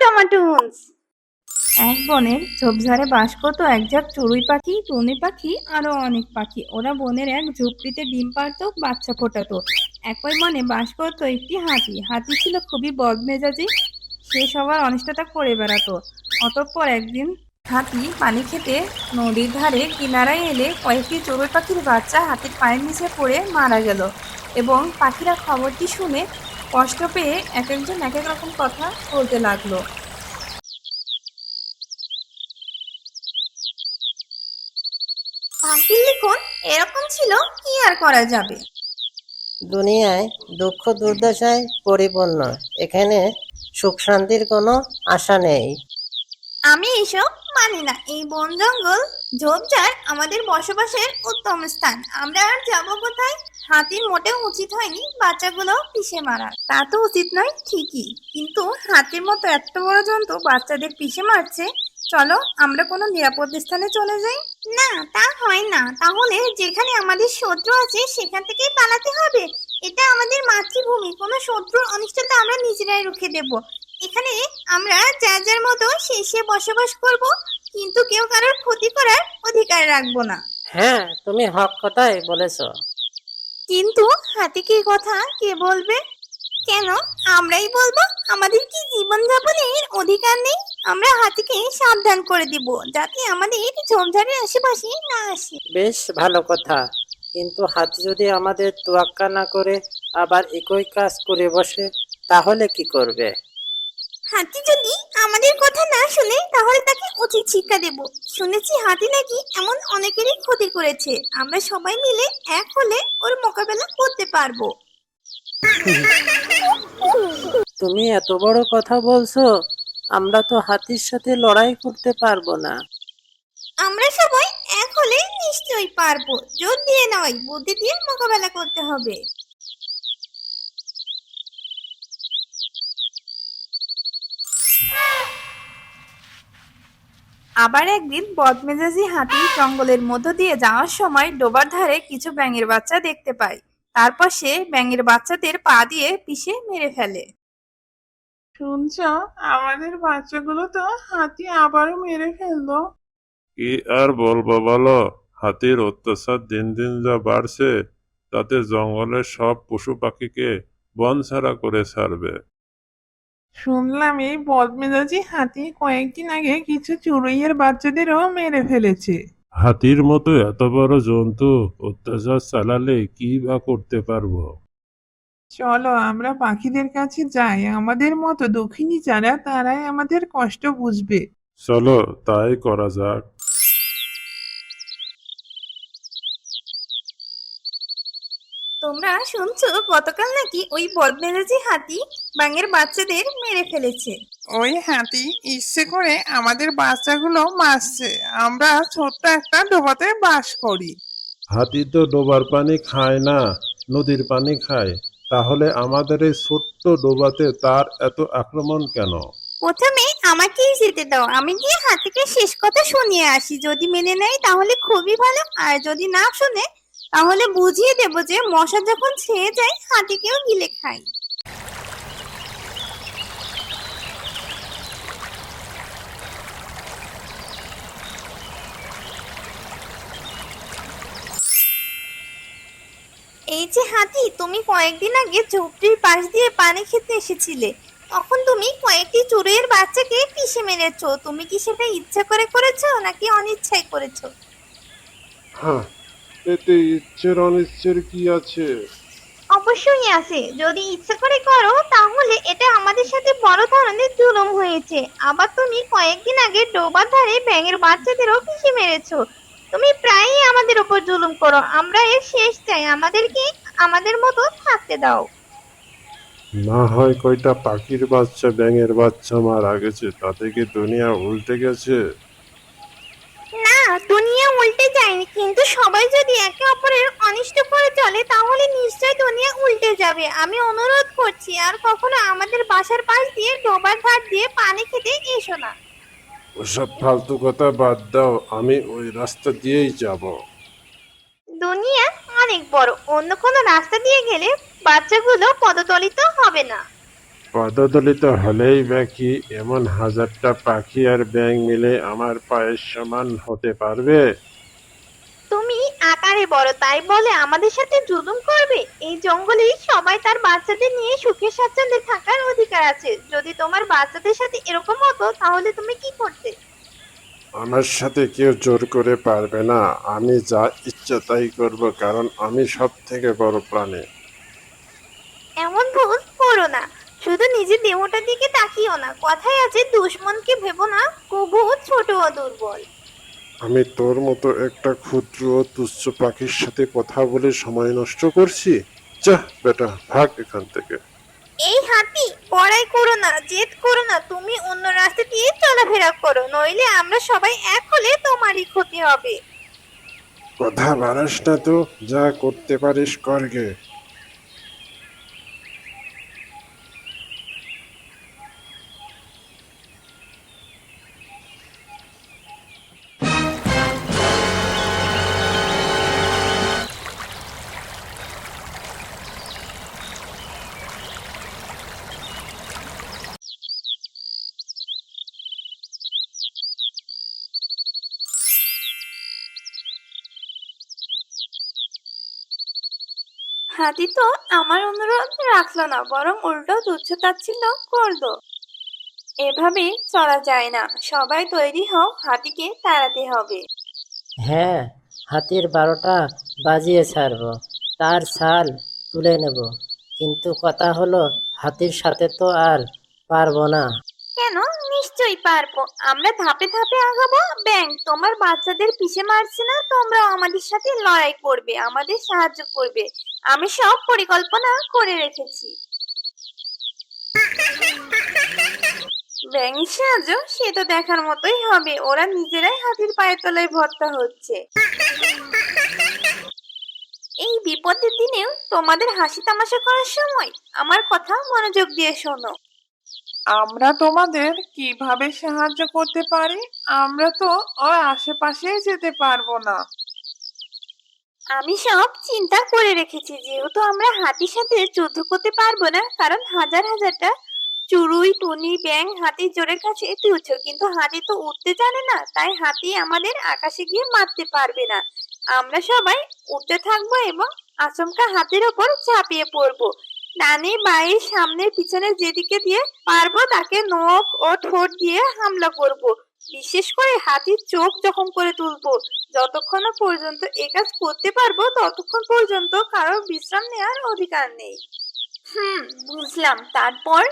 টমাটুস এক বনের ঝোপঝাড়ে বাস করতো এক ঝাঁক চড়ুই পাখি, টুনি পাখি আরও অনেক পাখি। ওরা বনের এক ঝুপড়িতে ডিম পারতো বাচ্চা ফোটাতো। একই বনে বাস করতো একটি হাতি। হাতি ছিল খুবই বদমেজাজি। সে সবার অনিষ্টতা করে বেড়াতো। অতঃপর একদিন হাতি পানি খেতে নদীর ধারে কিনারায় এলে কয়েকটি চড়ুই পাখির বাচ্চা হাতির পায়ের নিচে পড়ে মারা গেল এবং পাখিরা খবরটি শুনে কষ্ট পেয়ে এক একজন এক এক রকম কথা বলতে লাগল। পাখির লিখন এরকম ছিল কি আর করা যাবে? দুনিয়ায় দুঃখ দুর্দশায় পরিপূর্ণ। এখানে সুখ শান্তির কোনো আশা নেই। আমি এসব মানি না। এই বন জঙ্গল ঝোপঝাড় আমাদের বসবাসের উত্তম স্থান। আমরা আর যাব কোথায়? হাতির মোটেও উচিত হয়নি বাচ্চাগুলো পিষে মারা তা তো উচিত নয় ঠিকই। কিন্তু হাতির মতো এত বড় জন্তু বাচ্চাদের পিষে মারছে? চলো আমরা কোনো নিরাপদ স্থানে চলে যাই। না তা হয় না। তাহলে যেখানে আমাদের শত্রু আছে সেখান থেকেই পালাতে হবে। এটা আমাদের মাতৃভূমি। কোনো শত্রুর অনিষ্টতা আমরা নিজেরাই রুখে দেব। এখানে আমরা যার যার মতো শেষে বসবাস করব কিন্তু কেউ কারোর ক্ষতি করার অধিকার রাখব না। হ্যাঁ তুমি হক কথাই বলেছ। কিন্তু হাতিকে কথা কে বলবে? কেন? আমরাই বলব, আমাদের কি জীবন যাপনের অধিকার নেই? আমরা হাতিকে সাবধান করে দিব, যাতে আমাদের ঝোপঝাড়ের আশেপাশে না আসে। বেশ ভালো কথা। কিন্তু হাতি যদি আমাদের তোয়াক্কা না করে, আবার একই কাজ করে বসে, তাহলে কি করবে? হাতি যদি আমাদের কথা না শুনে তাহলে তাকে উচিত শিক্ষা দেব। শুনেছি হাতি নাকি এমন অনেকেরই ক্ষতি করেছে। আমরা সবাই মিলে এক হলে ওর মোকাবেলা করতে পারব। তুমি এত বড় কথা বলছো আমরা তো হাতির সাথে লড়াই করতে পারব না। আমরা সবাই এক হলে নিশ্চয়ই পারব। জোর দিয়ে নয় বুদ্ধি দিয়ে মোকাবেলা করতে হবে। আবার একদিন বদমেজাজি হাতি জঙ্গলের মধ্য দিয়ে যাওয়ার সময় ডোবার ধারে কিছু ব্যাঙের বাচ্চা দেখতে পায়। তারপর সে ব্যাঙের বাচ্চাদের পা দিয়ে পিষে মেরে ফেলে। শুনছ? আমাদের বাচ্চাগুলো তো হাতি আবারও মেরে ফেলল। কি আর বলব বলো? হাতির অত্যাচার দিন দিন যা বাড়ছে তাতে জঙ্গলের সব পশু পাখিকে বন ছাড়া করে ছাড়বে। শুনলাম এই বদমেজাজি হাতি কয়েকদিন আগে কিছু চুরইয়ের বাচ্চাদেরও মেরে ফেলেছে। হাতির মতো এত বড় জন্তু অত্যাচার চালালে কি বা করতে পারব? চলো আমরা পাখিদের কাছে যাই। আমাদের মতো দক্ষিণী যারা তারাই আমাদের কষ্ট বুঝবে। চলো তাই করা যাক। তোমরা শুনছো গতকাল নাকি ওই বদমেজাজি হাতি ব্যাঙের বাচ্চাদের মেরে ফেলেছে। ওই হাতি ইচ্ছে করে আমাদের বাচ্চাগুলো মারছে। আমরা ছোট্ট একটা ডোবাতে বাস করি। হাতি তো ডোবার পানি খায় না নদীর পানি খায়। তাহলে আমাদের এই ছোট্ট ডোবাতে তার এত আক্রমণ কেন? প্রথমে আমাকেই যেতে দাও আমি গিয়ে হাতিকে শেষ কথা শুনিয়ে আসি। যদি মেনে নেয় তাহলে খুবই ভালো আর যদি না শুনে তাহলে বুঝিয়ে দেব যে মশা যখন ছেয়ে যায় হাতিকেও গিলে খায়। এই যে হাতি, তুমি কয়েকদিন আগে ঝুপড়ির পাশ দিয়ে পানি খেতে এসেছিলে। তখন তুমি কয়েকটি চড়ুইয়ের বাচ্চাকে পিষে মেরেছো। তুমি কি সেটা ইচ্ছা করে করেছ নাকি অনিচ্ছায় করেছ? হ্যাঁ এতে ইচ্ছের অনিচ্ছের কি আছে? অবশ্যই আছে। যদি ইচ্ছা করে করো তাহলে এটা আমাদের সাথে বড় ধরনের জুলুম হয়েছে। আবার তুমি কয়েকদিন আগে ডোবার ধারে ব্যাঙের বাচ্চাদেরও পিষে মেরেছো। তুমি প্রায়ই আমাদের উপর জুলুম করো। আমরা এর শেষ চাই। আমাদেরকে আমাদের মতো থাকতে দাও। না হয় কয়টা পাখির বাচ্চা ব্যাঙের বাচ্চা মারা গেছে তাতে কি দুনিয়া উল্টে গেছে? উল্টে যায়নি। কিন্তু সবাই যদি একে অপরের অনিষ্ট করে চলে তাহলে নিশ্চয় দুনিয়া উল্টে যাবে। আমি অনুরোধ করছি আর কখনো আমাদের বাসার পাশ দিয়ে ডোবার ধার দিয়ে পানি খেতে এসো না। ওসব ফালতু কথা বাদ দাও আমি ওই রাস্তা দিয়েই যাব। দুনিয়া অনেক বড়। অন্য কোনো রাস্তা দিয়ে গেলে বাচ্চাগুলো পদতলিত হবে না। পদদলিত হলেই বা কি এমন হাজারটা পাখি আর ব্যাঙ মিলে আমার পায়ের সমান হতে পারবে? তুমি আকারে বড় তাই বলে আমাদের সাথে জুলুম করবে? এই জঙ্গলে সবাই তার বাচ্চাদের নিয়ে সুখে স্বাচ্ছন্দ্যে থাকার অধিকার আছে। যদি তোমার বাচ্চাদের সাথে এরকম হতো তাহলে তুমি কি করতে? আমার সাথে কেউ জোর করে পারবে না। আমি যা ইচ্ছা তাই করব কারণ আমি সব থেকে বড় প্রাণী এমন ভুল করো না শুধু নিজের দেহটার দিকে তাকিও না কথাই আছে দুশ্মনকে ভেবো না কবু ছোট ও দুর্বল। আমি তোর মতো একটা ক্ষুদ্র তুচ্ছ পাখির সাথে কথা বলে সময় নষ্ট করছি? যা বেটা ভাগ এখান থেকে। এই হাতি পড়াই করো না জেদ করো না তুমি অন্য রাস্তা দিয়ে চলাফেরা করো নইলে আমরা সবাই এক হলে তোমারই ক্ষতি হবে। কথা বাড়াস না তো যা করতে পারিস করগে হাতি তো আমার অনুরোধ রাখল না, বরং উল্টো তুচ্ছ তাচ্ছিল্য করল। এভাবে চলা যায় না, সবাই তৈরি হও, হাতিকে তাড়াতে হবে। হ্যাঁ হাতির বারোটা বাজিয়ে ছাড়ব, তার ছাল তুলে নেব। কিন্তু কথা হলো, হাতির সাথে তো আর পারব না। কেন? নিশ্চয়ই পারব। আমরা ধাপে ধাপে আগাবো। ব্যাং, তোমার বাচ্চাদের পিছে মারছে না, তোমরা আমাদের সাথে লড়াই করবে, আমাদের সাহায্য করবে। আমি সব পরিকল্পনা করে রেখেছি। ব্যাঙের সাহায্য সে তো দেখার মতোই হবে। ওরা নিজেরাই হাতির পায়ের তলায় ভর্তা হচ্ছে। এই বিপদের দিনেও তোমাদের হাসি তামাশা করার সময় আমার কথা মনোযোগ দিয়ে শোনো। আমরা তোমাদের কীভাবে সাহায্য করতে পারি? আমরা তো ওর আশেপাশে যেতে পারব না। আমি সব চিন্তা করে রেখেছি, যেহেতু আমরা হাতির সাথে যুদ্ধ করতে পারব না, কারণ হাজার হাজারটা চুরুই, টুনি, ব্যাং হাতির জোরের কাছে তুলছ কিন্তু হাতি তো উঠতে জানে না, তাই হাতি আমাদের আকাশে গিয়ে মারতে পারবে না। আমরা সবাই উঠতে থাকব এবং আচমকা হাতির ওপর চাপিয়ে পড়ব। ডানে বাঁয়ে সামনে পিছনে যেদিকে দিয়ে পারব, তাকে নখ ও ঠোঁট দিয়ে হামলা করব। বিশেষ করে হাতির চোখ জখম করে তুলবো। যতক্ষণ পর্যন্ত এ কাজ করতে পারব, ততক্ষণ পর্যন্ত কারোর বিশ্রাম নেওয়ার অধিকার নেই। হুম, বুঝলাম। তারপর?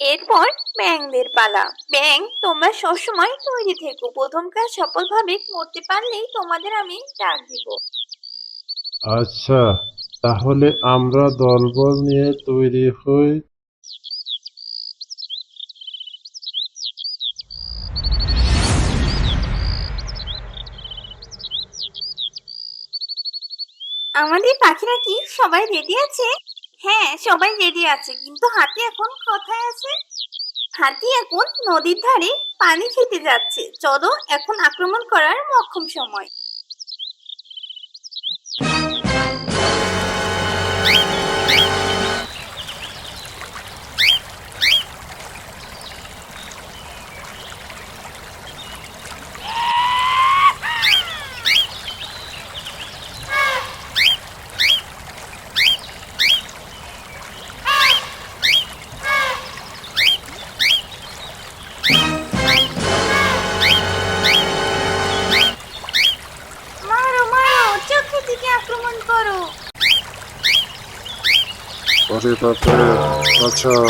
এরপর ব্যাংদের পালা। ব্যাং তোমরা সবসময় তৈরি থেকো। প্রথম কাজ সফলভাবে করতে পারলেই তোমাদের আমি ডাক দিব। আচ্ছা। তাহলে আমরা দলবল নিয়ে তৈরি হই। আমাদের পাখিরা কি সবাই রেডি আছে? হ্যাঁ সবাই রেডি আছে, কিন্তু হাতি এখন কোথায় আছে? হাতি এখন নদীর ধারে পানি খেতে যাচ্ছে। চলো এখন আক্রমণ করার মক্ষম সময়। ওরে বাপরে বাঁচাও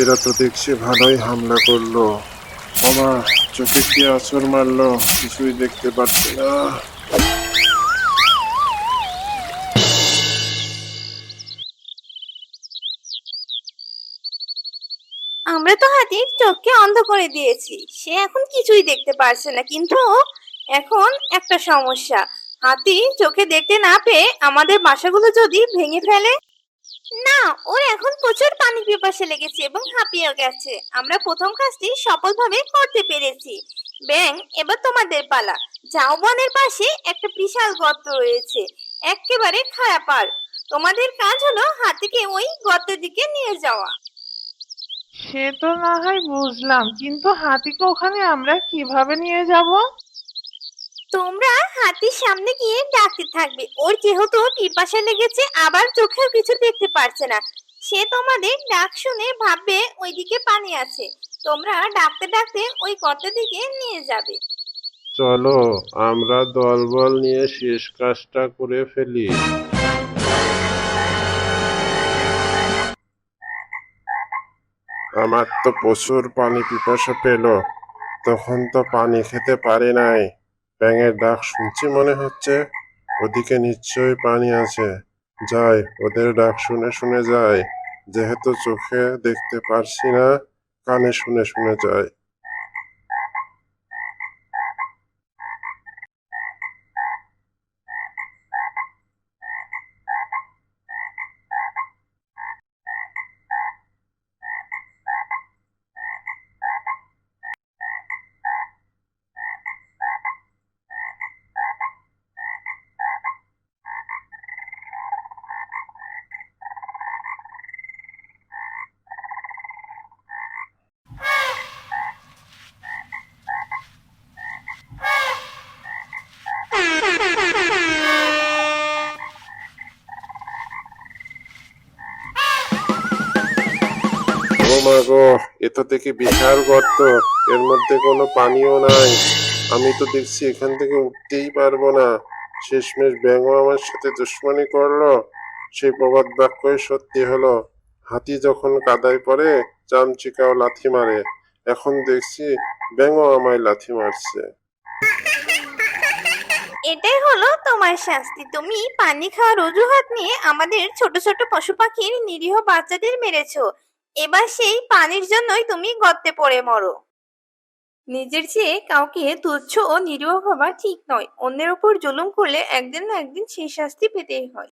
এরা তো দেখছি ভালোই হামলা করল। বাবা চোখে কি আছর মারলো? কিছুই দেখতে পাচ্ছি না। আমরা তো হাতির চোখকে অন্ধ করে দিয়েছি। সে এখন কিছুই দেখতে পারছে না, কিন্তু এখন একটা সমস্যা। হাতি চোখে দেখতে না পেয়ে আমাদের বাসাগুলো যদি ভেঙে ফেলে না, ওর এখন প্রচুর পানি পিপাসা লেগেছে এবং হাঁপিয়ে গেছে। আমরা প্রথম কাজটি সফলভাবে করতে পেরেছি। ব্যাং, এবার তোমাদের পালা। ঝাউবনের পাশে একটা বিশাল গর্ত রয়েছে। একেবারে খারাপ আর তোমাদের কাজ হলো হাতিকে ওই গর্তের দিকে নিয়ে যাওয়া। সে তো না হয় বুঝলাম, কিন্তু হাতিকে ওখানে আমরা কীভাবে নিয়ে যাব? তোমরা হাতির সামনে গিয়ে ডাকতে থাকবে। ওর যেহেতু পিপাসা লেগেছে, আবার চোখেও কিছু দেখতে পারছে না। সে তোমাদের ডাক শুনে ভাববে ওইদিকে পানি আছে। তোমরা ডাকতে ডাকতে ওই গর্তের দিকে নিয়ে যাবে। চলো, আমরা দলবল নিয়ে শেষ কাজটা করে ফেলি। আমার তো প্রচুর পানি পিপাসা পেল। তখন তো পানি খেতে পারি নাই। ব্যাঙের ডাক শুনছি মনে হচ্ছে। ওদিকে নিশ্চয়ই পানি আছে। যাই, ওদের ডাক শুনে শুনে যাই। যেহেতু চোখে দেখতে পারছি না, কানে শুনে শুনে যাই ও মা গো এ থেকে বিশাল গর্ত। এর মধ্যে কোনো পানিও নাই। আমি তো দেখছি এখান থেকে উঠতেই পারব না। শেষমেশ ব্যাঙও আমার সাথে দুশ্মনী করল। সেই প্রবাদ বাক্যই সত্যি হলো। হাতি যখন কাদায় পড়ে, চামচিকাও লাথি মারে। এখন দেখছি ব্যাঙও আমায় লাথি মারছে। এটাই হলো তোমার শাস্তি। তুমি পানি খাওয়ার অজুহাত নিয়ে আমাদের ছোট ছোট পশু পাখির নিরীহ বাচ্চাদের মেরেছো। এবার সেই পানির জন্যই তুমি গর্তে পড়ে মরো। নিজের চেয়ে কাউকে তুচ্ছ ও নিরীহ ভাবা ঠিক নয়। অন্যের উপর জুলুম করলে একদিন না একদিন সেই শাস্তি পেতেই হয়।